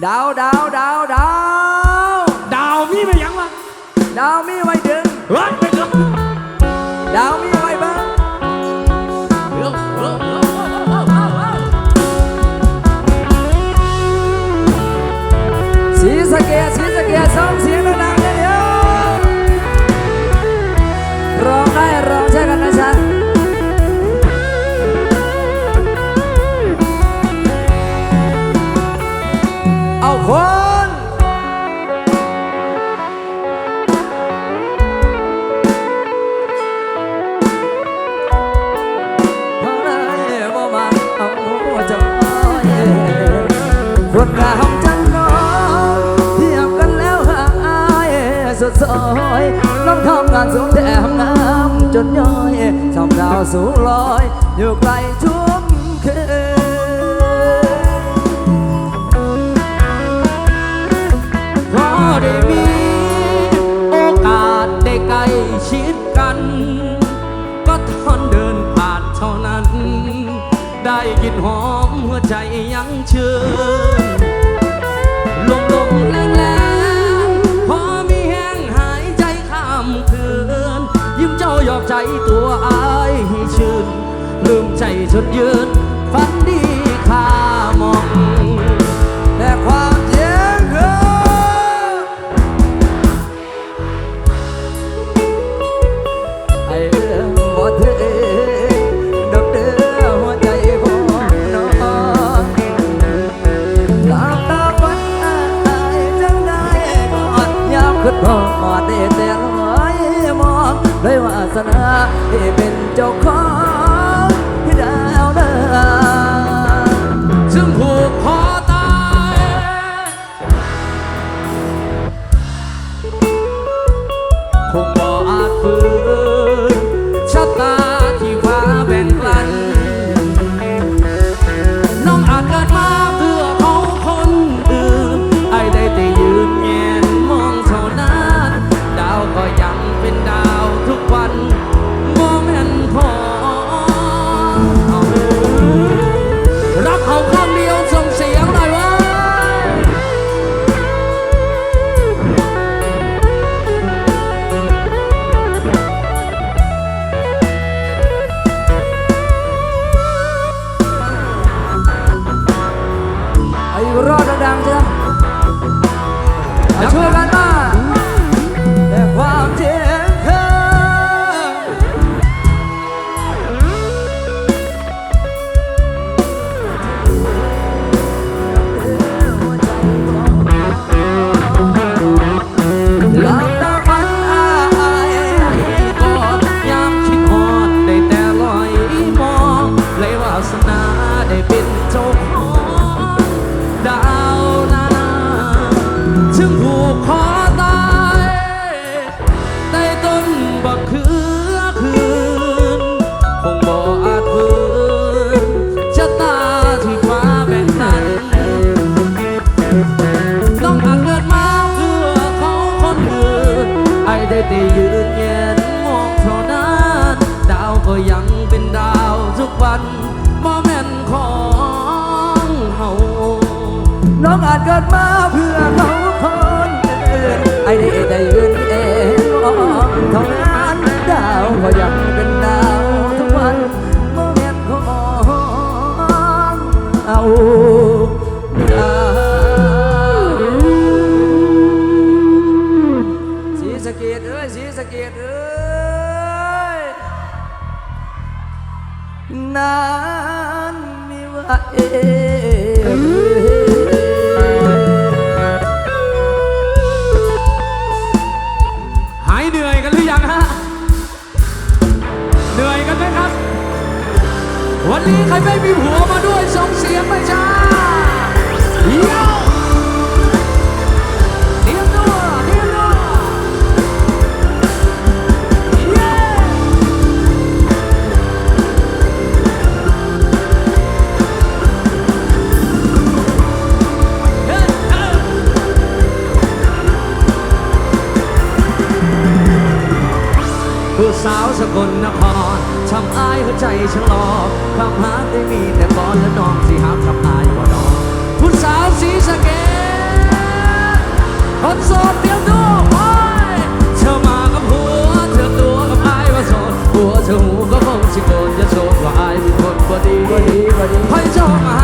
ดาวดาวดาวดาวดาวมีไปยังวะดาวมีไว้ดึงเฮ้ย ดงามจังน้องเทียบกันแล้วหางอายสดสอยน้องทำงานสูงแถมน้ำจนย้อยทำดาวสูงลอย อยู่ไกลทุ่มคืนพอได้มีโอกาสได้ใกล้ชิดกัน ก็ทอนเดินผ่านเท่านั้น ได้กลิ่นหอมหัวใจยังเชื่อ thật dứt เงินเองร้องเท่านั้นดาวก็ยังเป็นดาวทุกวันเมื่อเมียนของเอา นี้ใครไม่มีหัวมาด้วยส่งเสียงไปจ้าโยเตรียมตัวเตรียมตัวยเฮ้กูสาวสกลนครทำอายหัวใจชะลอ ข้ามหาได้มีแต่บอลและน้องสิหามกับอายว่าน้องคุณสาวสีสะเกดคนโสดเดียวดูโอ้ยเธอมากับหัว เธอตัวกับอายว่าโสดหัวเธอหูก็คงสิโกนจะโสดว่าอายเป็นคนบ่ดีบ่ดีบ่ดีให้ชอบมา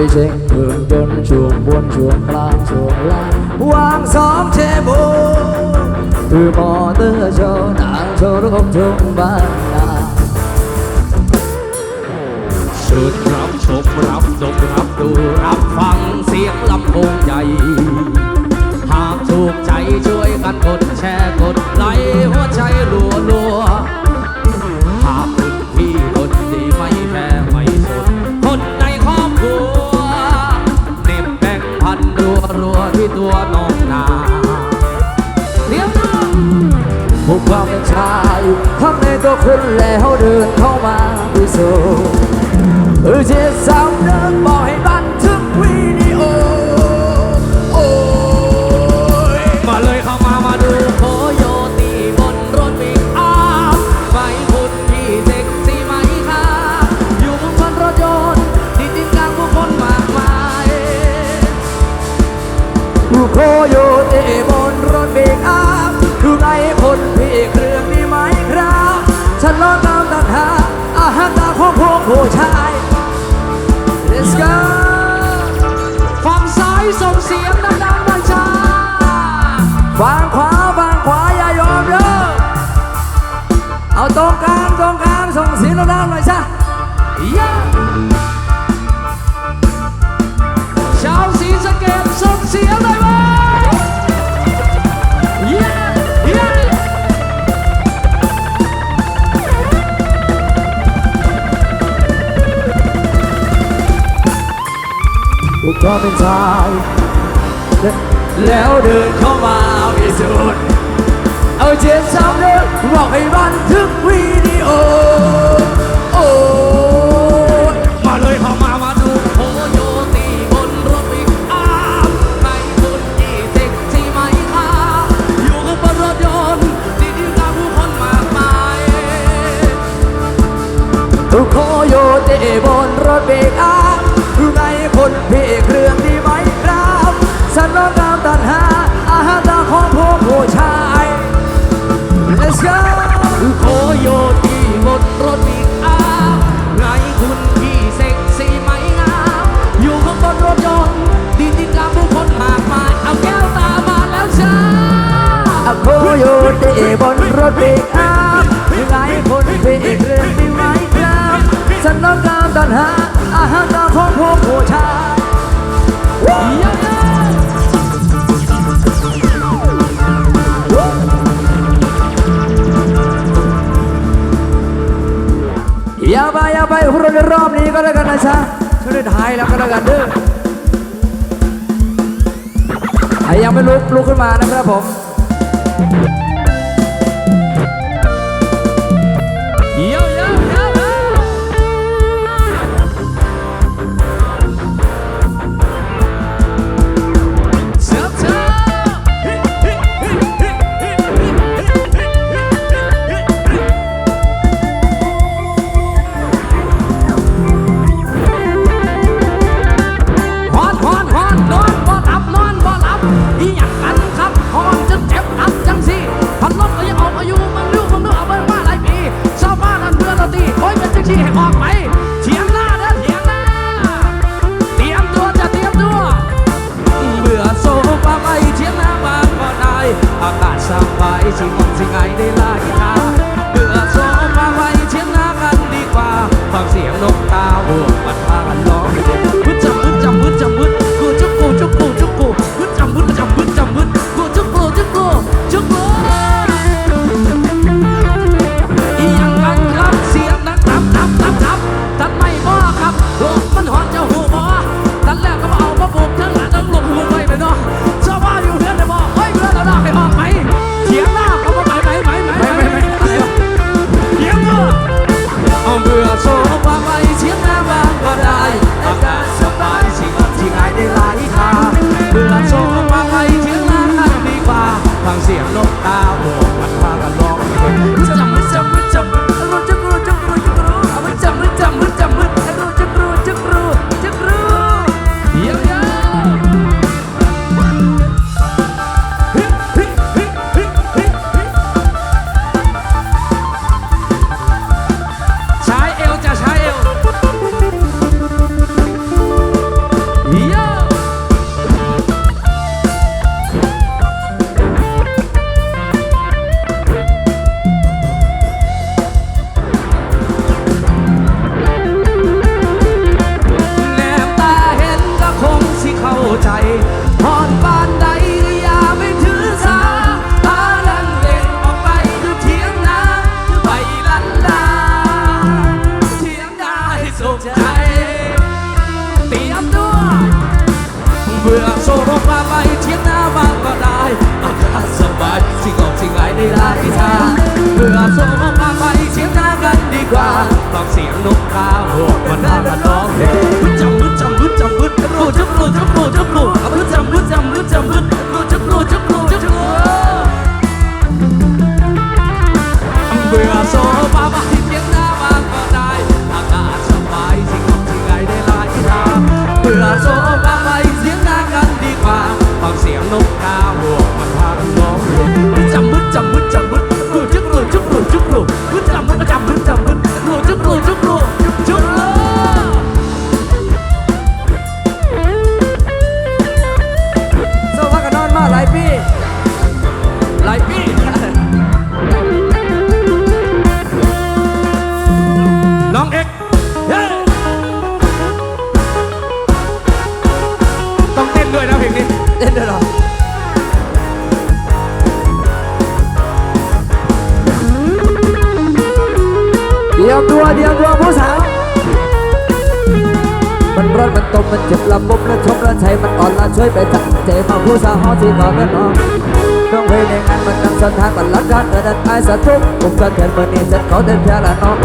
วิเศษเพิ่มจนช่วงบนช่วงกลางช่วงล่างวางซ้อมเชโบคือมอเตอร์โชว์นางโชว์ระอบทุ่งบ้านนาชุดรับชมรับดมรับดูรับฟังเสียงลำโพงใหญ่หากถูกใจช่วยกันกดแชร์กดไลค์หัวใจรัวรัว ลัวที่ตัวน้องนาเดี๋ยวนะผู้ความเป็นชายทำในตัวคุณแล้วเดินเข้ามาดูสูจเออเจ็บสาวเดินบอกให้บ้า রে ็เป็นชาย แล้วเดินเข้ามาพิสูจน์เอาเจ็บช้ อยู่ที่บนรถปิกอัพหลายคนที่เรื่นไมีไว้กลับฉันต้องการตันหาอาหารตาของพวกผู้ชายงอย่าไปอย่าไปพวกเราในรอบนี้ก็แล้วกันนะจ๊ะช่วยถ่ายแล้วก็แล้วกันเด้อใครยังไม่ลุกลุกขึ้นมานะครับผม Thank you. สิ่งคนสิ่งไอได้ลากีตา no. อสีขอเป็นมองต้องเพลงในงานมันนำสันทานบัลลังก์การเดินอายสะทุกผมสะเทืดนมือนี้จะขอเดินแค่ละน้อง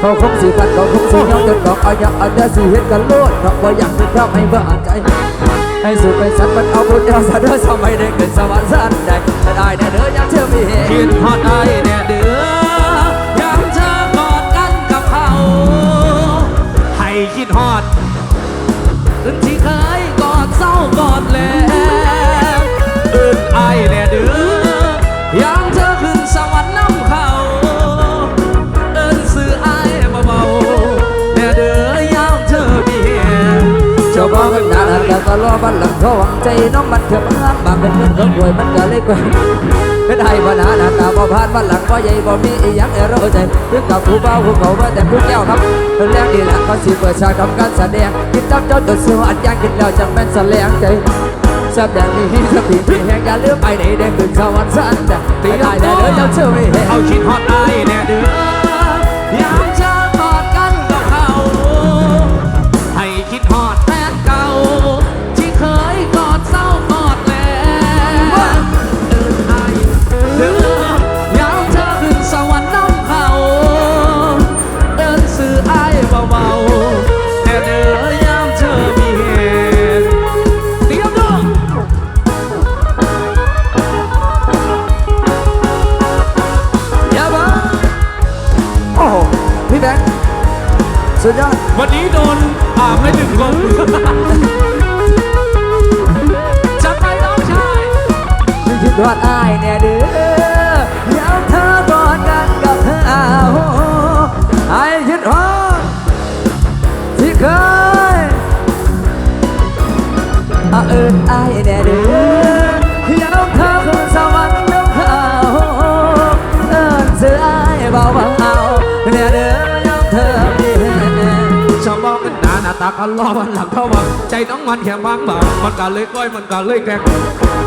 เขาคงสีพันเขาคงสีย้อนจนดอกอายะอันเดียสีเห็นกันล้วนดอกว่าอยากเป็นเข้าไม่เบื่อใจให้สุดไปสัตว์มันเอาบุญเอาสัะเดือสมัยได้เกิดสวรรค์สันได้แได้แน่เด้อยังเชื่อมีเหตุคิดพอดไอ้แน่เด้อยังเจอกอดกันกับเขาให้คิดฮอดถึงที่เคยกอดเศร้ากอดแล้ว แล้ก็รอบันหลังทองใจน้องมันเถื่อนมันรักบางเป็นเพื่อนเขาป่วยมันก็เลยกวนไม่ได้ปัญหาหน้าตาบ่พานบ้านหลังก็ใหญ่บ่มีอีหยังเอรอใจตื่งกับผู้เบาผู้เขาเมื่อแต่ผู้แก้วครับเป็นแงดีหลังเขาสิเปิดฉากทำการแสดงกินจับเจ้าตัวเสียวอัดยางกินแล้วจังแม่นแสลงใจแสับแดงนี้สับผีพี่แหงการเลือกไปไหนเด็กถึงสวรรค์สันแต่ตีได้แต่เดินเจ้เชื่อไม่เห็นเอาชิดฮอตไอเนี่ยเดือด สุดยอด วันนี้โดนอาบไปหนึ่งกลมจัดไปน้องชายที่คิดว่าอายแน่เด้อาหน้าตากันล้อมันหลังเข้ามาใจน้องมันแข็งบางบางมันก็เลยก้อยมันก็เลยแกง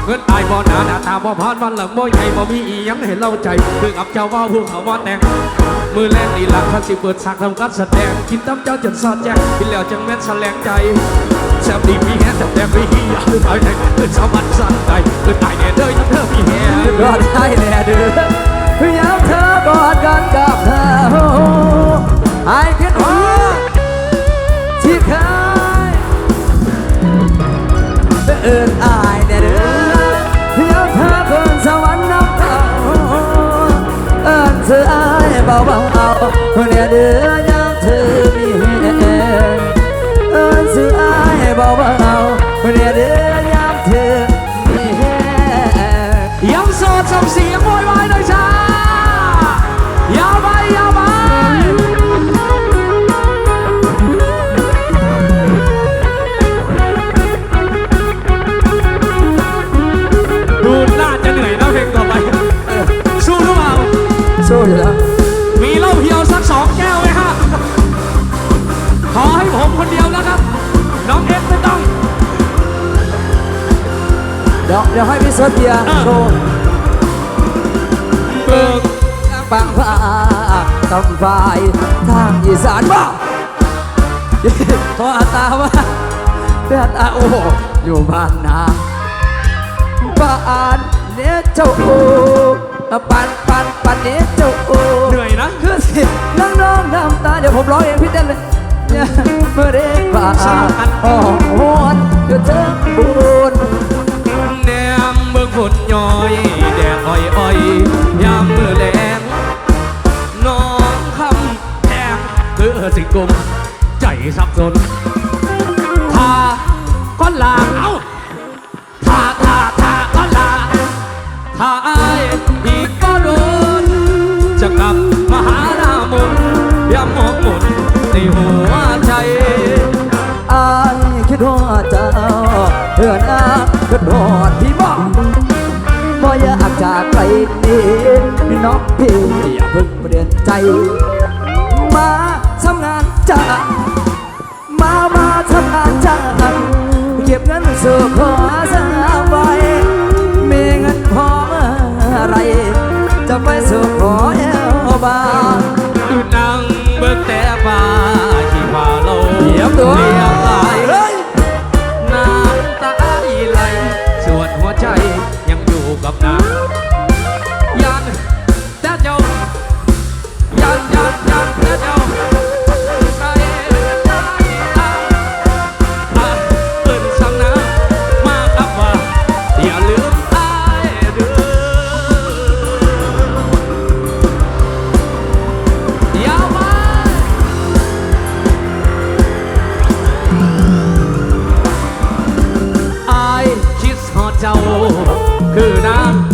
เงินตายบ่หนาหน้าตาบ่พานมันหลังบ่ใหญ่บ่มีอียังเห็นเล่าใจคือกับเจ้าว่าผู้เขาว่าแต่งมือแรกนี่หลังคันสิเปิดฉากทำการแสดงกินตั้มเจ้าจนสอดแจ้งกินแล้วจังแม่นแสลงใจแซมดีมีแฮแซมแดงมีฮีอยากตายในคือสามันสั่นใจคือตายแน่เด้อยังเธอมีแฮะกอดได้แน่เด้อยามเธอกอดกันกับเธอไอ้คิดว่า ที่เคยเอิญอายแน่เด้อยวเธอขึ้นสวรรค์น้ำเขาเอิญเธออายเบาๆเอาเน่เด้อยามเธอ ยวเดี๋ยวให้พี่โซเทียอะโชว์เบิกปังฟ้าตำฝ่ายทางอีสานบ้าโทรอาตาว่าเพื่อนตาโอ้อยู่บ้านนาบ้านเนี้ยเจ้าโอ้ปันปันปันเนี้ยเจ้าโอ้เหนื่อยนะคือสินั่งน้องน้ำตาเดี๋ยวผมร้องเองพี่เต้นเลยเนี่ยเมื่อเด็กบ้านอ๋อโหวนอยู่เทิงบุญแน มเบิกฝนย้อยแดดอ้อยอ้อยยามมือแรงน้องคำแดงเพื่อสิกลมใจสับสนทาก้อนลาเอ้าทาทาทาก้อนลาทาอายอีกก็โดนจะกลับมาหาหน้ามนยามมองหมนในหัวใจอายคิดว่าเจ้าเพื่อนอาคิดว่าพี่บอก ไกลนี่น้องพี่อย่าเพิ่งเปลี่ยนใจ มาทำงานจ้ามามาทำงานจ้าเก็บเงินสู่ขอสร้าไว้มีเงินพอเมื่อไร จะไปสู่ขอเอวบาดูนั่งเบิกแต่ฟ้าที่ว่าโลเหยียบตัวเรียบไหลยน้ำตาไหลส่วนหัวใจยังอยู่กับนา คือน้ำ